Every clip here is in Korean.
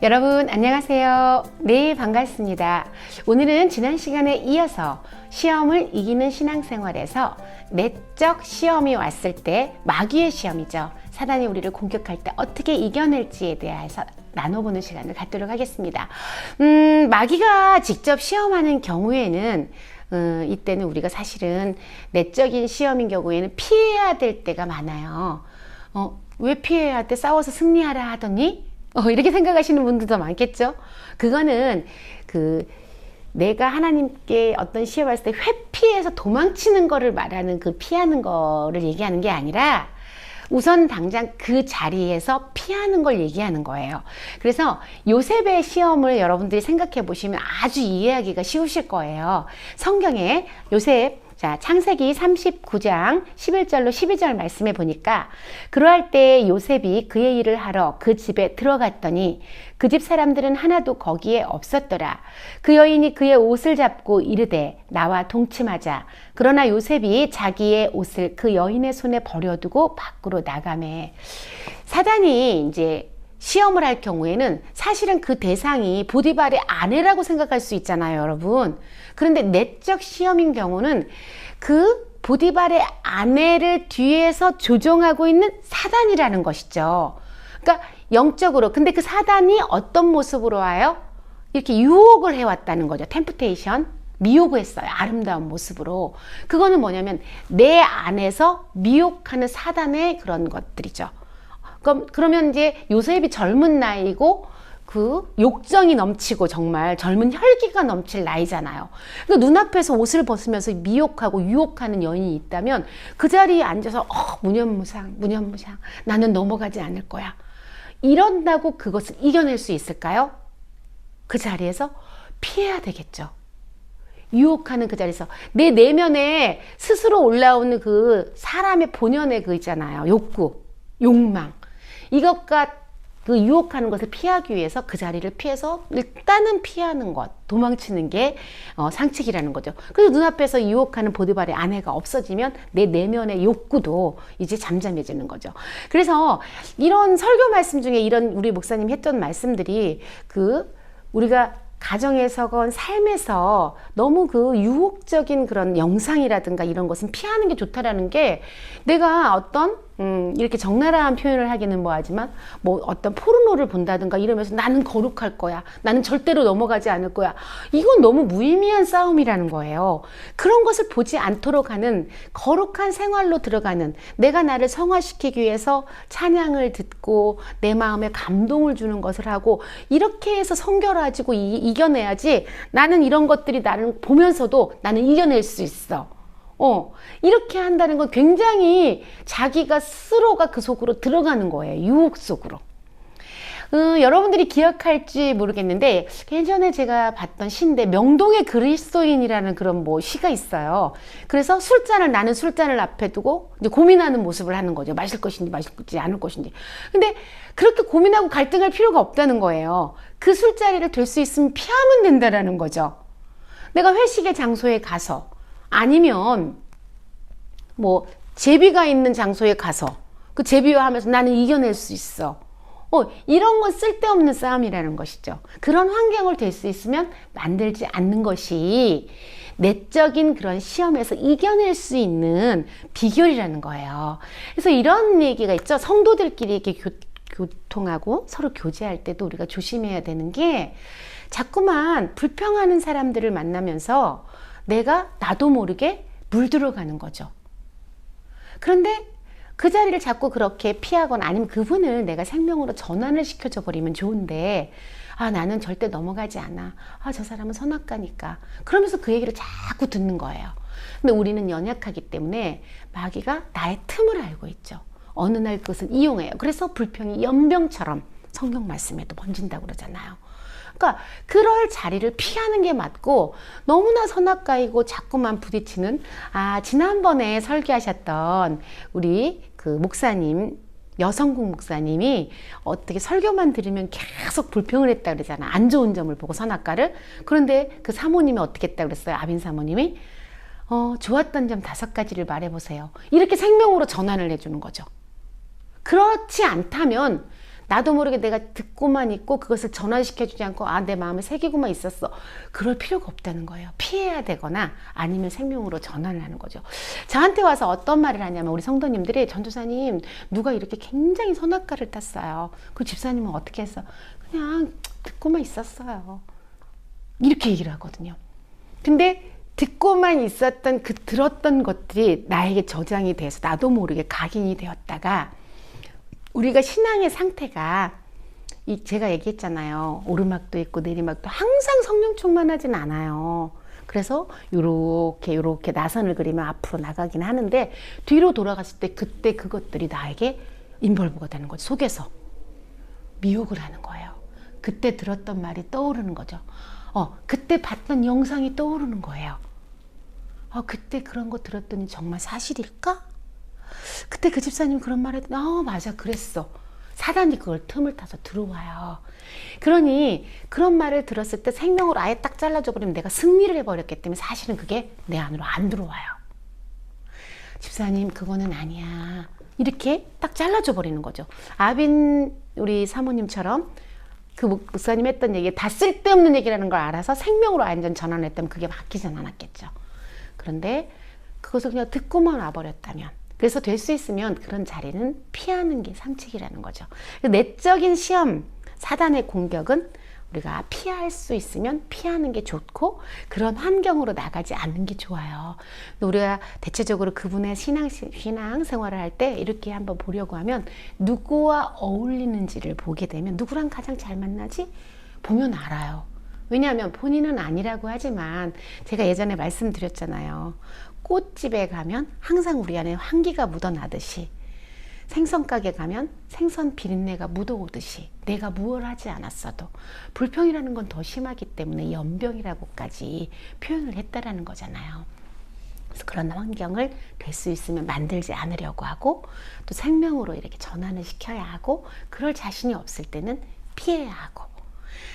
여러분 안녕하세요. 네 반갑습니다. 오늘은 지난 시간에 이어서 시험을 이기는 신앙생활에서 내적 시험이 왔을 때 마귀의 시험이죠. 사단이 우리를 공격할 때 어떻게 이겨낼지에 대해서 나눠보는 시간을 갖도록 하겠습니다. 음, 마귀가 직접 시험하는 경우에는 어, 이때는 우리가 사실은 내적인 시험인 경우에는 피해야 될 때가 많아요. 어, 왜 피해야 돼? 싸워서 승리하라 하더니? 어, 이렇게 생각하시는 분들도 많겠죠? 그거는 그 내가 하나님께 어떤 시험 왔을 때 회피해서 도망치는 거를 말하는 그 피하는 거를 얘기하는 게 아니라 우선 당장 그 자리에서 피하는 걸 얘기하는 거예요. 그래서 요셉의 시험을 여러분들이 생각해 보시면 아주 이해하기가 쉬우실 거예요. 성경에 요셉 자, 창세기 39장 11절로 12절 말씀해 보니까 그러할 때 요셉이 그의 일을 하러 그 집에 들어갔더니 그 집 사람들은 하나도 거기에 없었더라. 그 여인이 그의 옷을 잡고 이르되 나와 동침하자. 그러나 요셉이 자기의 옷을 그 여인의 손에 버려두고 밖으로 나가매. 사단이 이제 시험을 할 경우에는 사실은 그 대상이 보디발의 아내라고 생각할 수 있잖아요, 여러분. 그런데 내적 시험인 경우는 그 보디발의 아내를 뒤에서 조종하고 있는 사단이라는 것이죠. 그러니까 영적으로. 근데 그 사단이 어떤 모습으로 와요? 이렇게 유혹을 해왔다는 거죠. 템프테이션. 미혹을 했어요. 아름다운 모습으로. 그거는 뭐냐면 내 안에서 미혹하는 사단의 그런 것들이죠. 그럼 그러면 이제 요셉이 젊은 나이고 그 욕정이 넘치고 정말 젊은 혈기가 넘칠 나이잖아요. 그 눈앞에서 옷을 벗으면서 미혹하고 유혹하는 여인이 있다면 그 자리에 앉아서 어, 무념무상, 무념무상. 나는 넘어가지 않을 거야. 이런다고 그것을 이겨낼 수 있을까요? 그 자리에서 피해야 되겠죠. 유혹하는 그 자리에서 내 내면에 스스로 올라오는 그 사람의 본연의 그 있잖아요. 욕구, 욕망. 이것과 그 유혹하는 것을 피하기 위해서 그 자리를 피해서 일단은 피하는 것, 도망치는 게 어, 상책이라는 거죠. 그래서 눈앞에서 유혹하는 보디발의 아내가 없어지면 내 내면의 욕구도 이제 잠잠해지는 거죠. 그래서 이런 설교 말씀 중에 이런 우리 목사님 했던 말씀들이 그 우리가 가정에서건 삶에서 너무 그 유혹적인 그런 영상이라든가 이런 것은 피하는 게 좋다라는 게 내가 어떤 음, 이렇게 적나라한 표현을 하기는 뭐하지만 뭐 어떤 포르노를 본다든가 이러면서 나는 거룩할 거야. 나는 절대로 넘어가지 않을 거야. 이건 너무 무의미한 싸움이라는 거예요. 그런 것을 보지 않도록 하는 거룩한 생활로 들어가는 내가 나를 성화시키기 위해서 찬양을 듣고 내 마음에 감동을 주는 것을 하고 이렇게 해서 성결해지고 이, 이겨내야지 나는 이런 것들이 나를 보면서도 나는 이겨낼 수 있어. 어, 이렇게 한다는 건 굉장히 자기가 스스로가 그 속으로 들어가는 거예요. 유혹 속으로. 음, 여러분들이 기억할지 모르겠는데 예전에 제가 봤던 시인데 명동의 그리스도인이라는 그런 뭐 시가 있어요. 그래서 술잔을 나는 술잔을 앞에 두고 이제 고민하는 모습을 하는 거죠. 마실 것인지 마실지 않을 것인지. 근데 그렇게 고민하고 갈등할 필요가 없다는 거예요. 그 술자리를 될 수 있으면 피하면 된다라는 거죠. 내가 회식의 장소에 가서 아니면 뭐 제비가 있는 장소에 가서 그 제비와 하면서 나는 이겨낼 수 있어. 어, 이런 건 쓸데없는 싸움이라는 것이죠. 그런 환경을 될 수 있으면 만들지 않는 것이 내적인 그런 시험에서 이겨낼 수 있는 비결이라는 거예요. 그래서 이런 얘기가 있죠. 성도들끼리 이렇게 교, 교통하고 서로 교제할 때도 우리가 조심해야 되는 게 자꾸만 불평하는 사람들을 만나면서 내가 나도 모르게 물들어 가는 거죠. 그런데 그 자리를 자꾸 그렇게 피하거나 아니면 그분을 내가 생명으로 전환을 시켜줘 버리면 좋은데 아 나는 절대 넘어가지 않아. 아 저 사람은 선악가니까. 그러면서 그 얘기를 자꾸 듣는 거예요. 근데 우리는 연약하기 때문에 마귀가 나의 틈을 알고 있죠. 어느 날 그것을 이용해요. 그래서 불평이 연병처럼 성경 말씀에도 번진다고 그러잖아요. 그러니까 그럴 자리를 피하는 게 맞고 너무나 선악가이고 자꾸만 부딪히는 아 지난번에 설교하셨던 우리 그 목사님 여성국 목사님이 어떻게 설교만 들으면 계속 불평을 했다 그러잖아. 안 좋은 점을 보고 선악가를. 그런데 그 사모님이 어떻게 했다 그랬어요? 아빈 사모님이. 어, 좋았던 점 다섯 가지를 말해보세요. 이렇게 생명으로 전환을 해주는 거죠. 그렇지 않다면 나도 모르게 내가 듣고만 있고 그것을 전환시켜주지 않고 아 내 마음에 새기고만 있었어. 그럴 필요가 없다는 거예요. 피해야 되거나 아니면 생명으로 전환을 하는 거죠. 저한테 와서 어떤 말을 하냐면 우리 성도님들이 전도사님 누가 이렇게 굉장히 선악과를 탔어요. 그 집사님은 어떻게 했어 그냥 듣고만 있었어요. 이렇게 얘기를 하거든요. 근데 듣고만 있었던 그 들었던 것들이 나에게 저장이 돼서 나도 모르게 각인이 되었다가 우리가 신앙의 상태가 이 제가 얘기했잖아요. 오르막도 있고 내리막도 항상 성령 충만하진 않아요. 그래서 요렇게 요렇게 나선을 그리면 앞으로 나가긴 하는데 뒤로 돌아갔을 때 그때 그것들이 나에게 인벌브가 되는 거죠. 속에서 미혹을 하는 거예요. 그때 들었던 말이 떠오르는 거죠. 어, 그때 봤던 영상이 떠오르는 거예요. 어, 그때 그런 거 들었더니 정말 사실일까? 그때 그 집사님 그런 말 했더니, 어, 맞아, 그랬어. 사단이 그걸 틈을 타서 들어와요. 그러니 그런 말을 들었을 때 생명으로 아예 딱 잘라줘 버리면 내가 승리를 해버렸기 때문에 사실은 그게 내 안으로 안 들어와요. 집사님, 그거는 아니야. 이렇게 딱 잘라줘 버리는 거죠. 아빈 우리 사모님처럼 그 목사님 했던 얘기 다 쓸데없는 얘기라는 걸 알아서 생명으로 완전 전환했다면 그게 바뀌진 않았겠죠. 그런데 그것을 그냥 듣고만 와버렸다면 그래서 될 수 있으면 그런 자리는 피하는 게 상책이라는 거죠. 내적인 시험, 사단의 공격은 우리가 피할 수 있으면 피하는 게 좋고 그런 환경으로 나가지 않는 게 좋아요. 우리가 대체적으로 그분의 신앙 신앙 생활을 할 때 이렇게 한번 보려고 하면 누구와 어울리는지를 보게 되면 누구랑 가장 잘 만나지 보면 알아요. 왜냐하면 본인은 아니라고 하지만 제가 예전에 말씀드렸잖아요. 꽃집에 가면 항상 우리 안에 환기가 묻어나듯이 생선 가게 가면 생선 비린내가 묻어오듯이 내가 무얼 하지 않았어도 불평이라는 건 더 심하기 때문에 연병이라고까지 표현을 했다라는 거잖아요. 그래서 그런 환경을 될 수 있으면 만들지 않으려고 하고 또 생명으로 이렇게 전환을 시켜야 하고 그럴 자신이 없을 때는 피해야 하고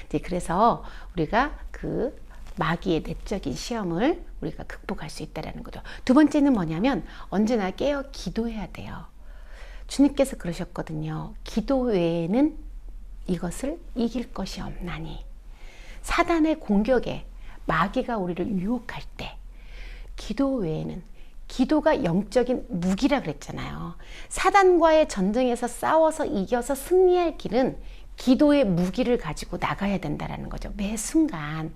이제 그래서 우리가 그 마귀의 내적인 시험을 우리가 극복할 수 있다라는 거죠. 두 번째는 뭐냐면 언제나 깨어 기도해야 돼요. 주님께서 그러셨거든요. 기도 외에는 이것을 이길 것이 없나니. 사단의 공격에 마귀가 우리를 유혹할 때 기도 외에는 기도가 영적인 무기라 그랬잖아요. 사단과의 전쟁에서 싸워서 이겨서 승리할 길은 기도의 무기를 가지고 나가야 된다라는 거죠. 매 순간.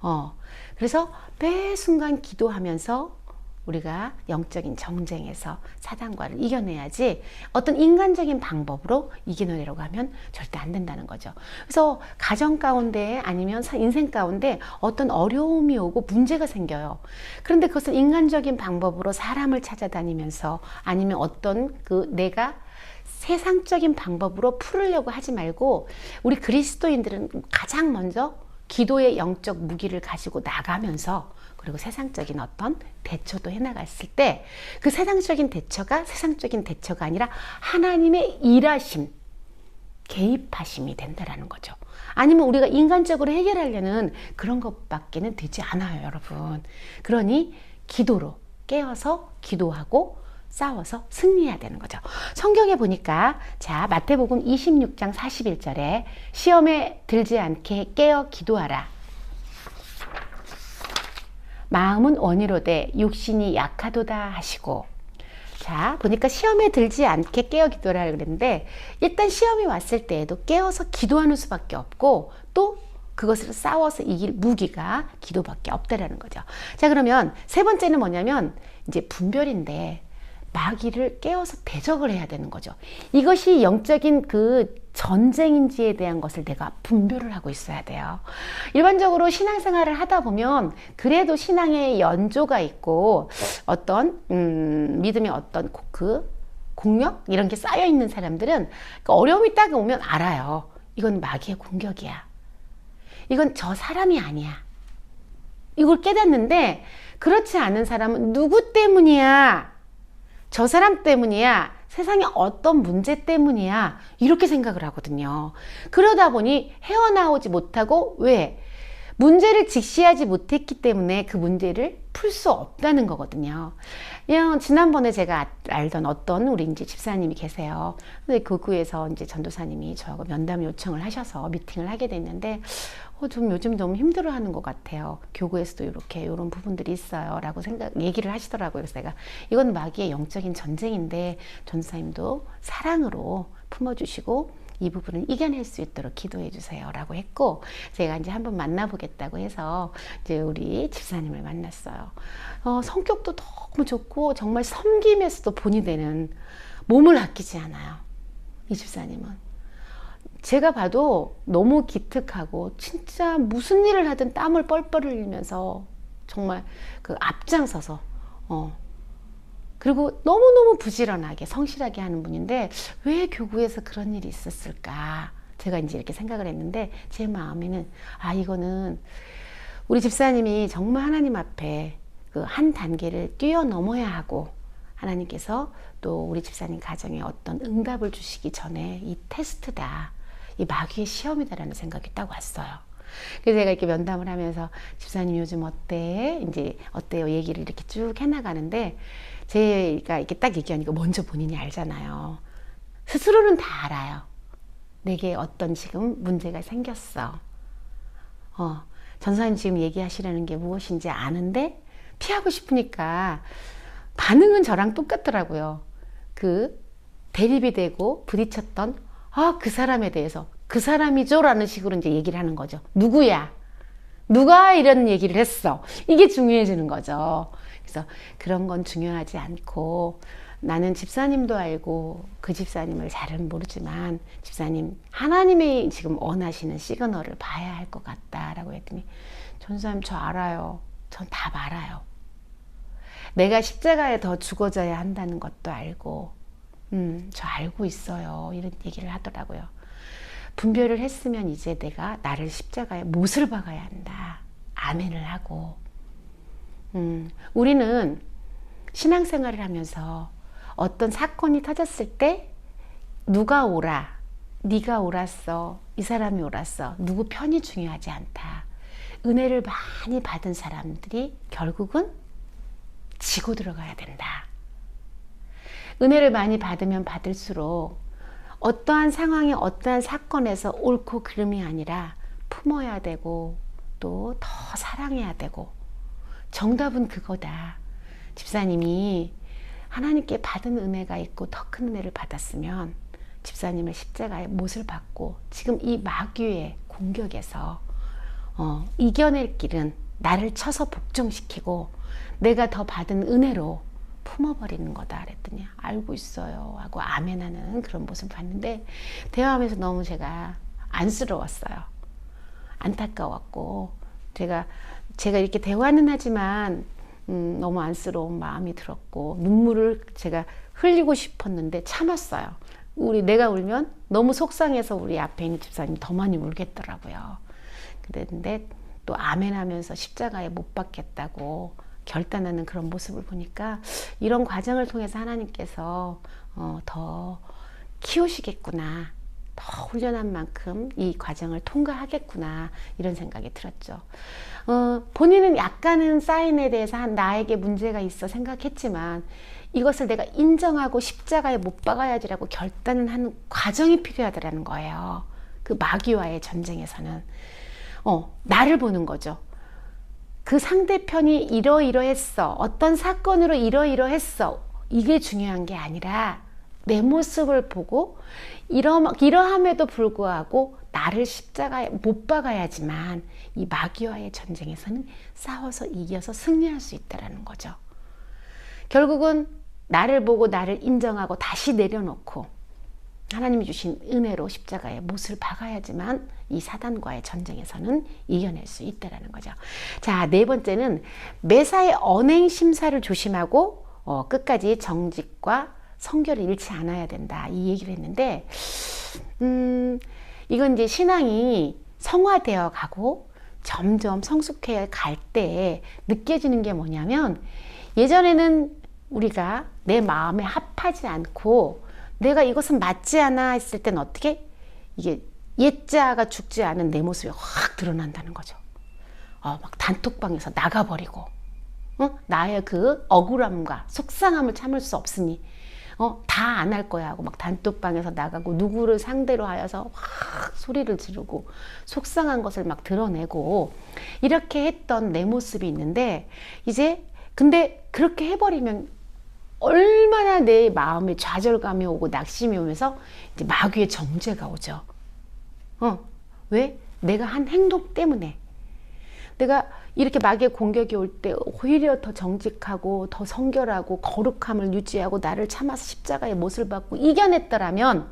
어. 그래서 매 순간 기도하면서 우리가 영적인 정쟁에서 사단과를 이겨내야지 어떤 인간적인 방법으로 이겨내려고 하면 절대 안 된다는 거죠. 그래서 가정 가운데 아니면 인생 가운데 어떤 어려움이 오고 문제가 생겨요. 그런데 그것을 인간적인 방법으로 사람을 찾아다니면서 아니면 어떤 그 내가 세상적인 방법으로 풀으려고 하지 말고 우리 그리스도인들은 가장 먼저 기도의 영적 무기를 가지고 나가면서 그리고 세상적인 어떤 대처도 해나갔을 때 그 세상적인 대처가 세상적인 대처가 아니라 하나님의 일하심, 개입하심이 된다라는 거죠. 아니면 우리가 인간적으로 해결하려는 그런 것밖에는 되지 않아요, 여러분. 그러니 기도로 깨어서 기도하고 싸워서 승리해야 되는 거죠. 성경에 보니까 자 마태복음 26장 41절에 시험에 들지 않게 깨어 기도하라. 마음은 원이로되 육신이 약하도다 하시고 자 보니까 시험에 들지 않게 깨어 기도하라 그랬는데 일단 시험이 왔을 때에도 깨어서 기도하는 수밖에 없고 또 그것을 싸워서 이길 무기가 기도밖에 없다라는 거죠. 자 그러면 세 번째는 뭐냐면 이제 분별인데 마귀를 깨워서 대적을 해야 되는 거죠. 이것이 영적인 그 전쟁인지에 대한 것을 내가 분별을 하고 있어야 돼요. 일반적으로 신앙생활을 하다 보면 그래도 신앙의 연조가 있고 어떤 음, 믿음의 어떤 그 공력 이런 게 쌓여 있는 사람들은 그 어려움이 딱 오면 알아요. 이건 마귀의 공격이야. 이건 저 사람이 아니야. 이걸 깨닫는데 그렇지 않은 사람은 누구 때문이야? 저 사람 때문이야. 세상에 어떤 문제 때문이야. 이렇게 생각을 하거든요. 그러다 보니 헤어나오지 못하고 왜? 문제를 직시하지 못했기 때문에 그 문제를 풀 수 없다는 거거든요. 그냥 지난번에 제가 알던 어떤 우리 이제 집사님이 계세요. 근데 교구에서 이제 전도사님이 저하고 면담 요청을 하셔서 미팅을 하게 됐는데 어, 좀 요즘 너무 힘들어하는 것 같아요. 교구에서도 이렇게 이런 부분들이 있어요라고 생각 얘기를 하시더라고요. 그래서 내가 이건 마귀의 영적인 전쟁인데 전도사님도 사랑으로 품어주시고 이 부분을 이겨낼 수 있도록 기도해 주세요라고 했고 제가 이제 한번 만나보겠다고 해서 이제 우리 집사님을 만났어요. 어, 성격도 너무 좋고 정말 섬김에서도 본이 되는 몸을 아끼지 않아요. 이 집사님은 제가 봐도 너무 기특하고 진짜 무슨 일을 하든 땀을 뻘뻘 흘리면서 정말 그 앞장서서 어 그리고 너무너무 부지런하게 성실하게 하는 분인데 왜 교구에서 그런 일이 있었을까? 제가 이제 이렇게 생각을 했는데 제 마음에는 아 이거는 우리 집사님이 정말 하나님 앞에 그 한 단계를 뛰어넘어야 하고 하나님께서 또 우리 집사님 가정에 어떤 응답을 주시기 전에 이 테스트다. 이 마귀의 시험이다라는 생각이 딱 왔어요. 그래서 제가 이렇게 면담을 하면서 집사님 요즘 어때? 이제 어때요? 얘기를 이렇게 쭉 해나가는데 제가 이렇게 딱 얘기하니까 먼저 본인이 알잖아요. 스스로는 다 알아요. 내게 어떤 지금 문제가 생겼어. 어, 전사님 지금 얘기하시려는 게 무엇인지 아는데 피하고 싶으니까 반응은 저랑 똑같더라고요. 그 대립이 되고 부딪혔던 아, 그 사람에 대해서 그 사람이죠? 라는 식으로 이제 얘기를 하는 거죠. 누구야? 누가 이런 얘기를 했어? 이게 중요해지는 거죠. 그래서 그런 건 중요하지 않고 나는 집사님도 알고 그 집사님을 잘은 모르지만 집사님 하나님이 지금 원하시는 시그널을 봐야 할 것 같다라고 했더니 전사님 저 알아요. 전 다 알아요. 내가 십자가에 더 죽어져야 한다는 것도 알고 음, 저 알고 있어요. 이런 얘기를 하더라고요. 분별을 했으면 이제 내가 나를 십자가에 못을 박아야 한다. 아멘을 하고. 음, 우리는 신앙생활을 하면서 어떤 사건이 터졌을 때 누가 오라, 네가 옳았어, 이 사람이 옳았어, 누구 편이 중요하지 않다. 은혜를 많이 받은 사람들이 결국은 지고 들어가야 된다. 은혜를 많이 받으면 받을수록 어떠한 상황에 어떠한 사건에서 옳고 그름이 아니라 품어야 되고 또 더 사랑해야 되고 정답은 그거다. 집사님이 하나님께 받은 은혜가 있고 더 큰 은혜를 받았으면 집사님의 십자가에 못을 받고 지금 이 마귀의 공격에서 어, 이겨낼 길은 나를 쳐서 복종시키고 내가 더 받은 은혜로 품어버리는 거다 그랬더니 알고 있어요 하고 아멘하는 그런 모습을 봤는데 대화하면서 너무 제가 안쓰러웠어요 안타까웠고 제가 제가 이렇게 대화는 하지만 음, 너무 안쓰러운 마음이 들었고 눈물을 제가 흘리고 싶었는데 참았어요 우리 내가 울면 너무 속상해서 우리 앞에 있는 집사님 더 많이 울겠더라고요 그랬는데 또 아멘하면서 십자가에 못 박겠다고 결단하는 그런 모습을 보니까 이런 과정을 통해서 하나님께서 어, 더 키우시겠구나. 더 훈련한 만큼 이 과정을 통과하겠구나 이런 생각이 들었죠. 어, 본인은 약간은 사인에 대해서 한 나에게 문제가 있어 생각했지만 이것을 내가 인정하고 십자가에 못 박아야지라고 결단을 하는 과정이 필요하더라는 거예요. 그 마귀와의 전쟁에서는 어, 나를 보는 거죠. 그 상대편이 이러이러했어. 어떤 사건으로 이러이러했어. 이게 중요한 게 아니라 내 모습을 보고 이러, 이러함에도 불구하고 나를 십자가에 못 박아야지만 이 마귀와의 전쟁에서는 싸워서 이겨서 승리할 수 있다라는 거죠. 결국은 나를 보고 나를 인정하고 다시 내려놓고 하나님이 주신 은혜로 십자가에 못을 박아야지만 이 사단과의 전쟁에서는 이겨낼 수 있다라는 거죠. 자, 네 번째는 매사의 언행 심사를 조심하고 어, 끝까지 정직과 성결을 잃지 않아야 된다. 이 얘기를 했는데, 음, 이건 이제 신앙이 성화되어 가고 점점 성숙해 갈 때 느껴지는 게 뭐냐면 예전에는 우리가 내 마음에 합하지 않고 내가 이것은 맞지 않아 했을 땐 어떻게 이게 옛자가 죽지 않은 내 모습이 확 드러난다는 거죠. 어, 막 단톡방에서 나가버리고, 어? 어? 나의 그 억울함과 속상함을 참을 수 없으니 어, 다 안 할 거야 하고 막 단톡방에서 나가고 누구를 상대로 하여서 확 소리를 지르고 속상한 것을 막 드러내고 이렇게 했던 내 모습이 있는데 이제 근데 그렇게 해버리면 얼마나 내 마음에 좌절감이 오고 낙심이 오면서 이제 마귀의 정죄가 오죠. 어, 왜? 내가 한 행동 때문에. 내가 이렇게 마귀의 공격이 올 때 오히려 더 정직하고 더 성결하고 거룩함을 유지하고 나를 참아서 십자가의 못을 받고 이겨냈더라면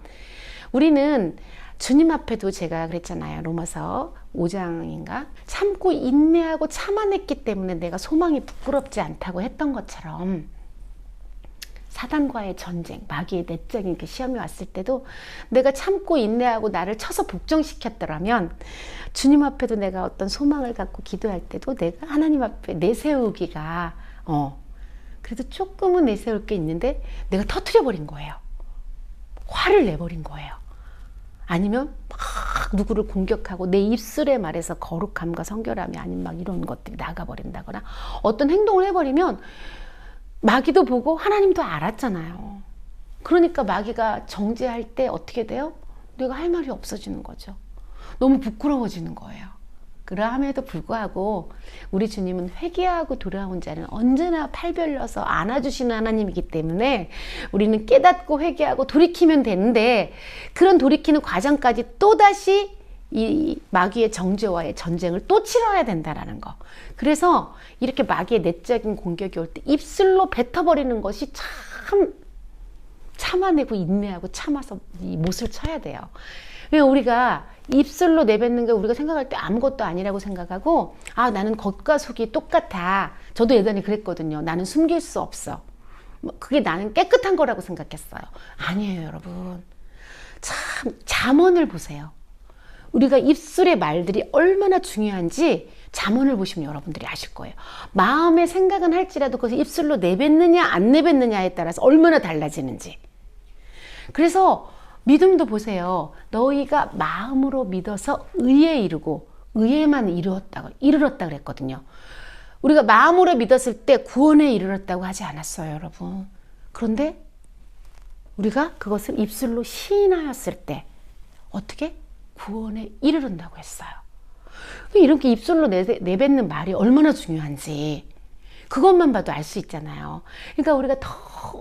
우리는 주님 앞에도 제가 그랬잖아요. 로마서 5장인가? 참고 인내하고 참아냈기 때문에 내가 소망이 부끄럽지 않다고 했던 것처럼 사단과의 전쟁, 마귀의 내적인 그 시험이 왔을 때도 내가 참고 인내하고 나를 쳐서 복종시켰더라면 주님 앞에도 내가 어떤 소망을 갖고 기도할 때도 내가 하나님 앞에 내세우기가 어 그래도 조금은 내세울 게 있는데 내가 터트려 버린 거예요. 화를 내버린 거예요. 아니면 막 누구를 공격하고 내 입술에 말해서 거룩함과 성결함이 아닌 막 이런 것들이 나가버린다거나 어떤 행동을 해버리면 마귀도 보고 하나님도 알았잖아요. 그러니까 마귀가 정죄할 때 어떻게 돼요? 내가 할 말이 없어지는 거죠. 너무 부끄러워지는 거예요. 그러함에도 불구하고 우리 주님은 회개하고 돌아온 자는 언제나 팔 벌려서 안아주시는 하나님이기 때문에 우리는 깨닫고 회개하고 돌이키면 되는데 그런 돌이키는 과정까지 또다시 이 마귀의 정죄와의 전쟁을 또 치러야 된다라는 거. 그래서 이렇게 마귀의 내적인 공격이 올 때 입술로 뱉어버리는 것이 참 참아내고 인내하고 참아서 이 못을 쳐야 돼요. 그냥 우리가 입술로 내뱉는 게 우리가 생각할 때 아무것도 아니라고 생각하고 아 나는 겉과 속이 똑같아. 저도 예전에 그랬거든요. 나는 숨길 수 없어. 뭐 그게 나는 깨끗한 거라고 생각했어요. 아니에요, 여러분. 참 잠언을 보세요. 우리가 입술의 말들이 얼마나 중요한지 잠언을 보시면 여러분들이 아실 거예요. 마음의 생각은 할지라도 그것을 입술로 내뱉느냐 안 내뱉느냐에 따라서 얼마나 달라지는지. 그래서 믿음도 보세요. 너희가 마음으로 믿어서 의에 이르고 의에만 이르렀다고 이르렀다 그랬거든요. 우리가 마음으로 믿었을 때 구원에 이르렀다고 하지 않았어요, 여러분. 그런데 우리가 그것을 입술로 시인하였을 때 어떻게 구원에 이르른다고 했어요. 이렇게 입술로 내, 내뱉는 말이 얼마나 중요한지 그것만 봐도 알 수 있잖아요. 그러니까 우리가 더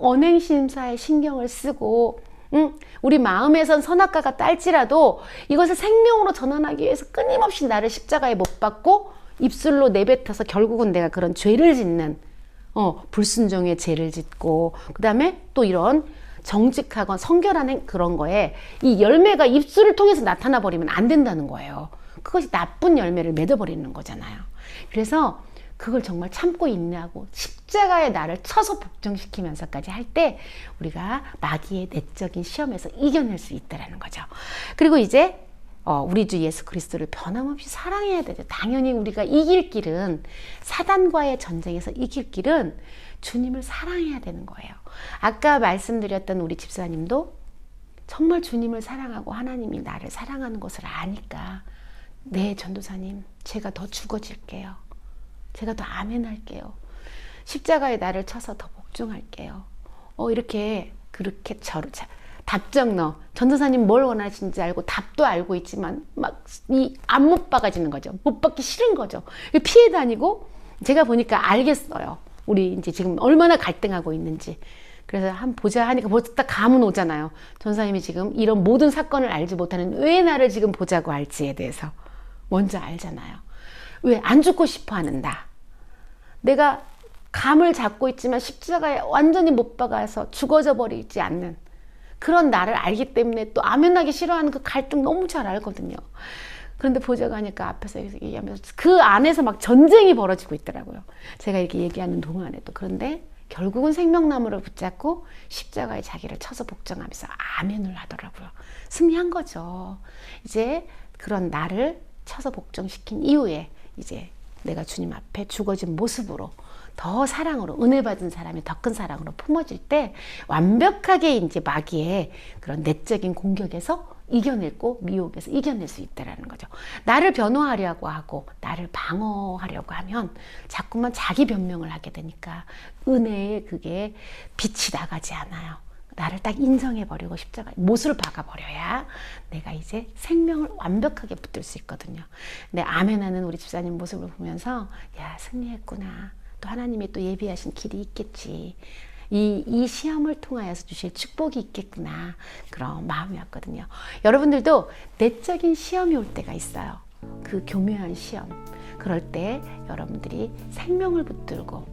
언행 심사에 신경을 쓰고 응? 우리 마음에선 선악과가 딸지라도 이것을 생명으로 전환하기 위해서 끊임없이 나를 십자가에 못 박고 입술로 내뱉어서 결국은 내가 그런 죄를 짓는 어, 불순종의 죄를 짓고 그 다음에 또 이런 정직하건 성결한 그런 거에 이 열매가 입술을 통해서 나타나 버리면 안 된다는 거예요. 그것이 나쁜 열매를 맺어버리는 거잖아요. 그래서 그걸 정말 참고 인내하고 십자가에 나를 쳐서 복종시키면서까지 할 때 우리가 마귀의 내적인 시험에서 이겨낼 수 있다라는 거죠. 그리고 이제 어, 우리 주 예수 그리스도를 변함없이 사랑해야 되죠. 당연히 우리가 이길 길은 사단과의 전쟁에서 이길 길은 주님을 사랑해야 되는 거예요. 아까 말씀드렸던 우리 집사님도 정말 주님을 사랑하고 하나님이 나를 사랑하는 것을 아니까 네 전도사님 제가 더 죽어질게요. 제가 더 아멘 할게요. 십자가에 나를 쳐서 더 복종할게요. 어 이렇게 그렇게 저를 답정 너 전도사님 뭘 원하시는지 알고 답도 알고 있지만 막 이 안 못 박아지는 거죠. 못 받기 싫은 거죠. 피해 다니고 제가 보니까 알겠어요. 우리 이제 지금 얼마나 갈등하고 있는지. 그래서 한 보자 하니까 딱 감은 오잖아요. 전사님이 지금 이런 모든 사건을 알지 못하는 왜 나를 지금 보자고 할지에 대해서 먼저 알잖아요. 왜 안 죽고 싶어 하는다. 내가 감을 잡고 있지만 십자가에 완전히 못 박아서 죽어져 버리지 않는 그런 나를 알기 때문에 또 아멘하기 싫어하는 그 갈등 너무 잘 알거든요. 그런데 보자고 하니까 앞에서 얘기하면서 그 안에서 막 전쟁이 벌어지고 있더라고요. 제가 이렇게 얘기하는 동안에도. 그런데 결국은 생명나무를 붙잡고 십자가에 자기를 쳐서 복종하면서 아멘을 하더라고요. 승리한 거죠. 이제 그런 나를 쳐서 복종시킨 이후에 이제 내가 주님 앞에 죽어진 모습으로 더 사랑으로 은혜 받은 사람이 더 큰 사랑으로 품어질 때 완벽하게 이제 마귀의 그런 내적인 공격에서 이겨냈고 미혹에서 이겨낼 수 있다라는 거죠. 나를 변호하려고 하고 나 나를 방어하려고 하면 자꾸만 자기 변명을 하게 되니까 은혜에 그게 빛이 나가지 않아요. 나를 딱 인정해버리고 십자가 못을 박아버려야 내가 이제 생명을 완벽하게 붙들 수 있거든요. 근데 아멘하는 우리 집사님 모습을 보면서 야 승리했구나. 또 하나님이 또 예비하신 길이 있겠지. 이, 이 시험을 통하여서 주실 축복이 있겠구나. 그런 마음이었거든요. 여러분들도 내적인 시험이 올 때가 있어요. 그 교묘한 시험. 그럴 때 여러분들이 생명을 붙들고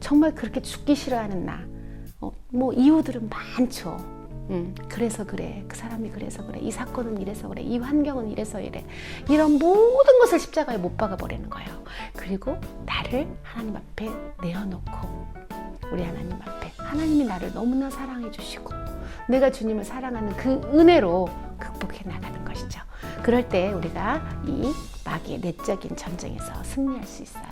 정말 그렇게 죽기 싫어하는 나. 어, 뭐 이유들은 많죠. 음, 그래서 그래. 그 사람이 그래서 그래. 이 사건은 이래서 그래. 이 환경은 이래서 이래. 이런 모든 것을 십자가에 못 박아 버리는 거예요. 그리고 나를 하나님 앞에 내어놓고 우리 하나님 앞에 하나님이 나를 너무나 사랑해 주시고 내가 주님을 사랑하는 그 은혜로 극복해 나가는 것이죠. 그럴 때 우리가 이 마귀의 내적인 전쟁에서 승리할 수 있어요.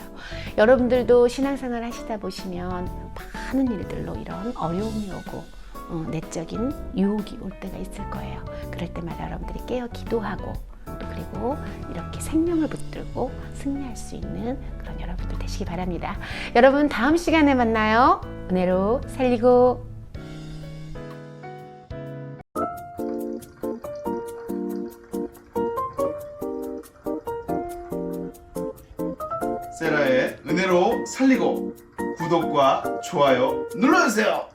여러분들도 신앙생활 하시다 보시면 많은 일들로 이런 어려움이 오고 어, 내적인 유혹이 올 때가 있을 거예요. 그럴 때마다 여러분들이 깨어 기도하고 또 그리고 이렇게 생명을 붙들고 승리할 수 있는 그런 여러분들 되시기 바랍니다. 여러분 다음 시간에 만나요. 은혜로 살리고 세라의 은혜로 살리고 구독과 좋아요 눌러주세요.